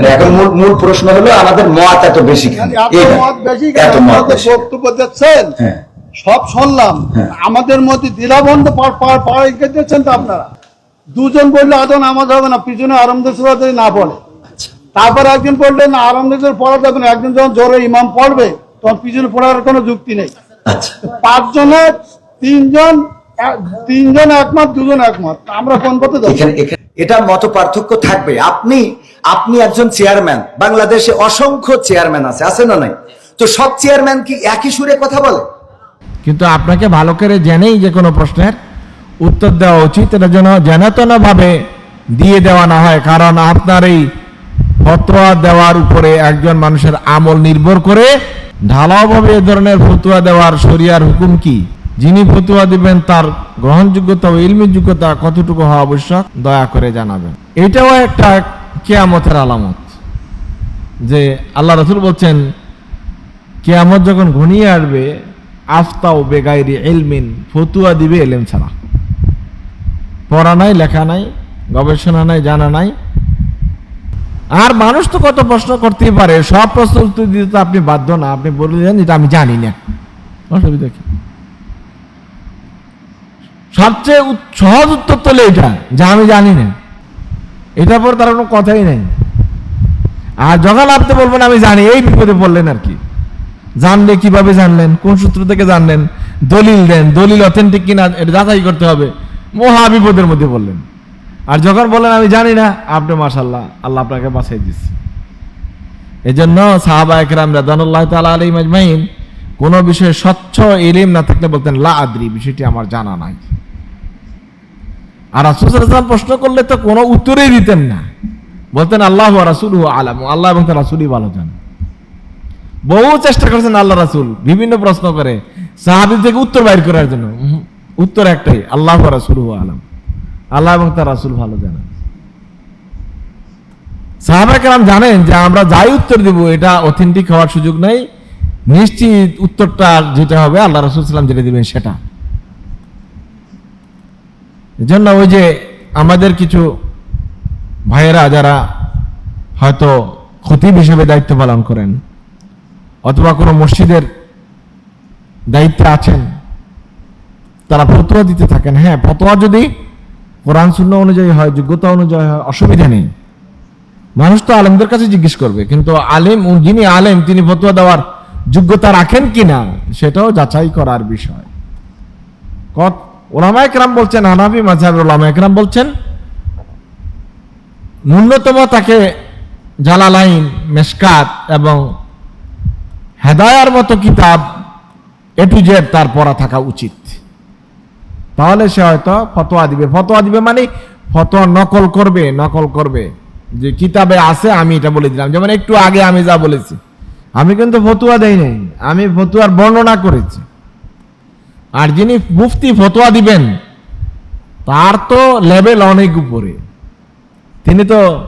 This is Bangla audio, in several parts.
মানে এখন মূল মূল প্রশ্ন হলো আমাদের মত এত বেশি এত মত বেশি এত কেন মত আপনাদের বেশি। বক্তব্য দিচ্ছেন। হ্যাঁ। সব শুনলাম। হ্যাঁ। আমাদের মধ্যে দ্বিধাবন্ধ পাড় দিচ্ছেন তো আপনারা। দুজন বললে আদৌ নামাজ হবে না পিছনে আরামদেশ্বর যদি না পড়ে আচ্ছা। তারপর একজন পড়লে না আরামদেশ্বর পড়া যাবে না। একজন যখন জোরে ইমাম পড়বে তখন পিছনে পড়ার কোনো যুক্তি নেই। আচ্ছা। পাঁচজনে তিনজন তিনজন একমত দুজন একমত। আমরা কোন পথে যাব? এটা মত পার্থক্য থাকবে। আপনি আপনি একজন চেয়ারম্যান, বাংলাদেশে অসংখ্য চেয়ারম্যান আছে আছে না নাই? তো সব চেয়ারম্যান কি একই সুরে কথা বলে? কিন্তু আপনাকে ভালো করে জেনেই যে কোনো প্রশ্নের উত্তর দেওয়া উচিত, এটা যেন জেনাতনা ভাবে দিয়ে দেওয়া না হয়। কারণ আপনার এই ফতোয়া দেওয়ার উপরে একজন মানুষের আমল নির্ভর করে। ঢালাওভাবে এ ধরনের ফতুয়া দেওয়ার শরিয়ার হুকুম কি? যিনি ফতুয়া দিবেন, তার গ্রহণযোগ্যতা ও ইলমি যোগ্যতা কতটুকু হওয়া আবশ্যক? দয়া করে জানাবেন। এটাও একটা কেয়ামতের আলামত। যে আল্লাহ রসুল বলছেন, কেয়ামত যখন ঘনিয়ে আসবে আফতাও বেগাইরি এলমিন ফতুয়া দিবে এলেম ছাড়া। পড়া নাই, লেখা নাই, গবেষণা নাই, জানা নাই। আর মানুষ তো কত প্রশ্ন করতেই পারে, সব প্রশ্ন উত্তর দিতে তো আপনি বাধ্য না, আপনি বললেন এটা আমি জানি না। অসুবিধা কি? সবচেয়ে সহজ উত্তর তো এটা, যা আমি জানি না। এটার পর তার কোনো কথাই নেই। আর যখন আপনি বলবেন, আমি জানি, এই বিপদে পড়লেন আর কি। জানলে কীভাবে জানলেন? কোন সূত্র থেকে জানলেন? দলিল দেন। দলিল অথেন্টিক কিনা, এটা যাচাই করতে হবে। মহা বিপদের মধ্যে বললেন আর যখন বললেন, আমি জানি না, আপনি মাশাল্লাহ আল্লাহ আপনাকে বাঁচাই দিচ্ছে জন্য সাহাবা একরাম রাদানুল্লাহ তালা আলী মাজমাইন কোনো বিষয়ে স্বচ্ছ এলিম না থাকলে বলতেন, লা আদ্রি, বিষয়টি আমার জানা নাই। আর রাসুল প্রশ্ন করলে তো কোনো উত্তরেই দিতেন না। বলতেন, আল্লাহ রাসুল আলাম। আল্লাহ এবং তার রাসুলই ভালো জানেন। বহু চেষ্টা করেছেন আল্লাহ রাসুল, বিভিন্ন প্রশ্ন করে। সাহাবি থেকে উত্তর বাইর করার জন্য। উত্তর একটাই, আল্লাহ রাসুল আলাম। আল্লাহ এবং তার রাসুল ভালো জানেন। সাহাবাকেরাম জানেন যে আমরা যাই উত্তর দিব, এটা অথেন্টিক হওয়ার সুযোগ নাই। নিশ্চিত উত্তরটা যেটা হবে, আল্লাহ রসুল সাল্লাম যেটা দিবেন সেটা। এজন্য ওই যে আমাদের কিছু ভাইয়েরা যারা হয়তো খতিব হিসেবে দায়িত্ব পালন করেন অথবা কোনো মসজিদের দায়িত্বে আছেন, তারা ফতোয়া দিতে থাকেন। হ্যাঁ ফতোয়া যদি কোরআন শূন্য অনুযায়ী হয়, যোগ্যতা অনুযায়ী হয়, অসুবিধা নেই। মানুষ তো আলেমদের কাছে জিজ্ঞেস করবে, কিন্তু আলেম, যিনি আলেম, তিনি ফতোয়া দেওয়ার যোগ্যতা রাখেন কিনা, সেটাও যাচাই করার বিষয়। ওলামা একরাম বলছেন, হানাফি মাঝহাবের ওলামা একরাম বলছেন, ন্যূনতম তাকে জালালাইন, মেশকাত এবং হেদায়ার মতো কিতাব এ টু জেড তার পড়া থাকা উচিত। তাহলে সে হয়তো ফতোয়া দিবে। ফতোয়া দিবে মানে ফতোয়া নকল করবে নকল করবে। যে কিতাবে আছে, আমি এটা বলে দিলাম। যেমন একটু আগে আমি যা বলেছি, আমি কিন্তু ফতুয়া দেই নাই। আমি ফতুয়ার বর্ণনা করেছি। আর যিনি মুফতি ফতোয়া দিবেন, তার তো লেভেল অনেক উপরে। তিনি তো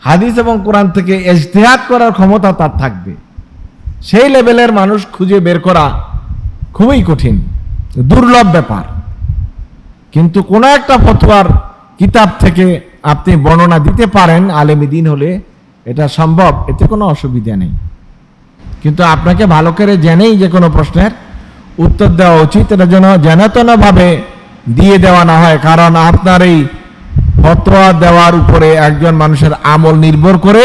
হাদিস এবং কোরআন থেকে এজতেহাত করার ক্ষমতা তার থাকবে। সেই লেভেলের মানুষ খুঁজে বের করা খুবই কঠিন, দুর্লভ ব্যাপার। কিন্তু কোনো একটা ফতোয়ার কিতাব থেকে আপনি বর্ণনা দিতে পারেন, আলেমি দিন হলে এটা সম্ভব, এতে কোনো অসুবিধা নেই। কিন্তু আপনাকে ভালো করে জেনেই যে কোনো প্রশ্নের উত্তর দেওয়া উচিত। এটা যেন জেনাতনাভাবে দিয়ে দেওয়া না হয়, কারণ আপনার এই ফতোয়া দেওয়ার উপরে একজন মানুষের আমল নির্ভর করে,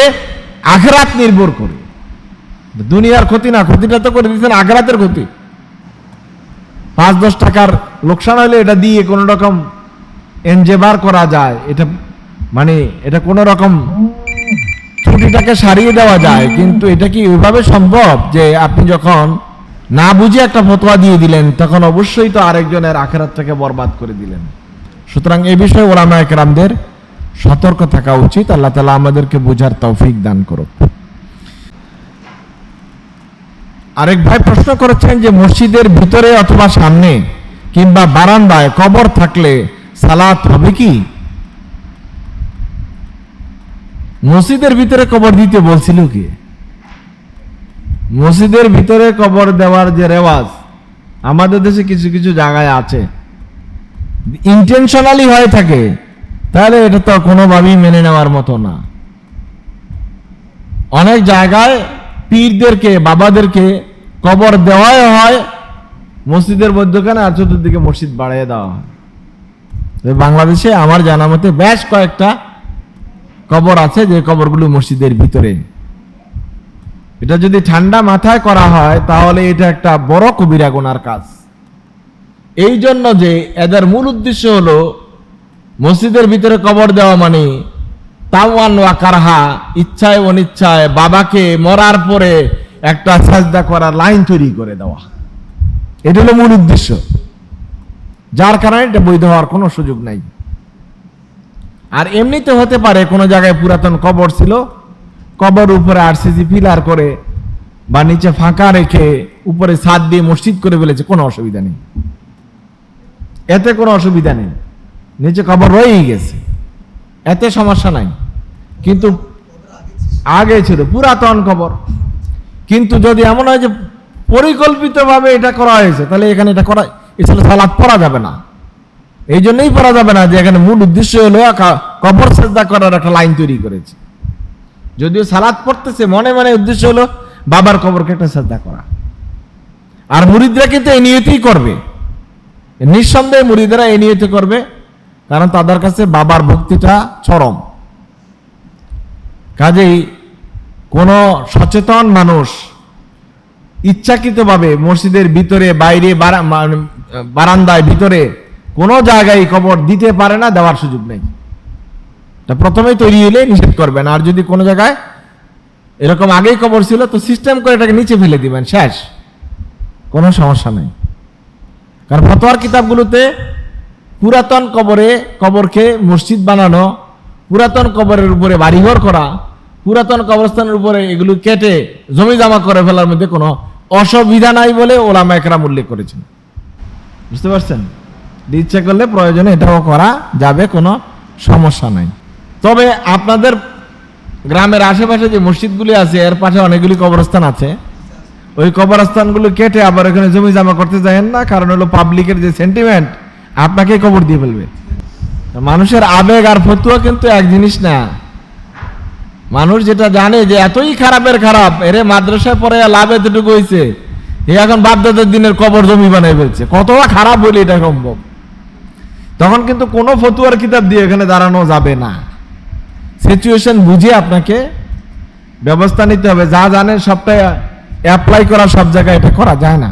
আখরাত নির্ভর করে। দুনিয়ার ক্ষতি না, ক্ষতিটা তো করে দিচ্ছেন আখরাতের ক্ষতি। পাঁচ দশ টাকার লোকসান হলে এটা দিয়ে কোনো রকম এনজেবার করা যায়। এটা মানে এটা কোনো রকম ত্রুটিটাকে সারিয়ে দেওয়া যায়, কিন্তু এটা কি ওইভাবে সম্ভব যে আপনি যখন না বুঝে একটা ফতোয়া দিয়ে দিলেন, তখন অবশ্যই তো আরেকজনের আখেরাতটাকে বরবাদ করে দিলেন। সুতরাং এই বিষয়ে ওলামা একরামদের সতর্ক থাকা উচিত। আল্লাহ তালা আমাদেরকে বোঝার তৌফিক দান করুক। আরেক ভাই প্রশ্ন করেছেন যে, মসজিদের ভিতরে অথবা সামনে কিংবা বারান্দায় কবর থাকলে সালাত হবে কি? মসজিদের ভিতরে কবর দিতে বলছিল কি? মসজিদের ভিতরে কবর দেওয়ার যে রেওয়াজ, আমাদের দেশে কিছু কিছু জায়গায় আছে। ইন্টেনশনালি হয়ে থাকে, তাহলে এটা তো কোনোভাবেই মেনে নেওয়ার মতো না। অনেক জায়গায় পীরদেরকে, বাবাদেরকে কবর দেওয়াই হয়, মসজিদের মধ্যখানে আর চতুর্দিকে মসজিদ বাড়িয়ে দেওয়া হয়। বাংলাদেশে আমার জানা মতে বেশ কয়েকটা কবর আছে, যে কবরগুলো মসজিদের ভিতরে। এটা যদি ঠান্ডা মাথায় করা হয়, তাহলে এটা একটা বড় কবিরা গোনার কাজ। এই জন্য যে এদের মূল উদ্দেশ্য হলো, মসজিদের ভিতরে কবর দেওয়া মানে তাওয়ান ওয়া কারহা, ইচ্ছায় অনিচ্ছায় বাবাকে মরার পরে একটা সাজদা করার লাইন তৈরি করে দেওয়া। এটা হলো মূল উদ্দেশ্য। যার কারণে এটা বৈধ হওয়ার কোনো সুযোগ নাই। আর এমনিতে হতে পারে, কোনো জায়গায় পুরাতন কবর ছিল কবর উপরে আরসিসি পিলার করে বা নিচে ফাঁকা রেখে উপরে ছাদ দিয়ে মসজিদ করে ফেলেছে, কোনো অসুবিধা নেই। এতে কোনো অসুবিধা নেই। নিচে কবর রয়েই গেছে। এতে সমস্যা নাই। কিন্তু আগে ছিল, পুরাতন কবর। কিন্তু যদি এমন হয় যে পরিকল্পিতভাবে এটা করা হয়েছে, তাহলে এখানে এটা করা এছাড়া সালাদ পড়া যাবে না। এই জন্যই পড়া যাবে না যে এখানে মূল উদ্দেশ্য হলো কবর শ্রদ্ধা করার একটা লাইন তৈরি করেছে। যদিও সালাদ পড়তেছে, মনে মনে উদ্দেশ্য হলো বাবার কবরকে একটা শ্রদ্ধা করা। আর মুরিদরা কিন্তু এই নিয়তেই করবে। নিঃসন্দেহে মুরিদরা এই নিয়তে করবে, কারণ তাদের কাছে বাবার ভক্তিটা চরম। কাজেই কোনো সচেতন মানুষ ইচ্ছাকৃতভাবে মসজিদের ভিতরে, বাইরে, বারা- বারান্দায়, ভিতরে কোনো জায়গায় কবর দিতে পারে না, দেওয়ার সুযোগ নেই। তা প্রথমেই তৈরি হলে নিষেধ করবেন, আর যদি কোনো জায়গায় এরকম আগেই কবর ছিল, তো সিস্টেম করে এটাকে নিচে ফেলে দিবেন, শেষ। কোনো সমস্যা নেই। কারণ ফতোয়ার কিতাবগুলোতে পুরাতন কবরে কবরকে মসজিদ বানানো, পুরাতন কবরের উপরে বাড়িঘর করা, পুরাতন কবরস্থানের উপরে এগুলো কেটে জমি জমা করে ফেলার মধ্যে কোনো অসুবিধা নাই বলে ওলামা একরাম উল্লেখ করেছেন। বুঝতে পারছেন? ইচ্ছে করলে প্রয়োজনে এটাও করা যাবে, কোনো সমস্যা নাই। তবে আপনাদের গ্রামের আশেপাশে যে মসজিদগুলি আছে, এর পাশে অনেকগুলি কবরস্থান আছে। ওই কবরস্থানগুলো কেটে আবার এখানে জমি জমা করতে যাবেন না, কারণ হলো পাবলিকের যে সেন্টিমেন্ট আপনাকে কবর দিয়ে ফেলবে। মানুষের আবেগ আর ফতুয়া কিন্তু এক জিনিস না। মানুষ যেটা জানে যে এতই খারাপের খারাপ, এরে মাদ্রাসায় পরে লাভ এতটুকু হয়েছে এ এখন বাপদাদার দিনের কবর জমি বানাই ফেলছে। কতটা খারাপ হইলে এটা সম্ভব? তখন কিন্তু কোনো ফতুয়ার কিতাব দিয়ে এখানে দাঁড়ানো যাবে না। সিচুয়েশন বুঝে আপনাকে ব্যবস্থা নিতে হবে। যা জানেন সবটাই অ্যাপ্লাই করা সব জায়গায় এটা করা যায় না।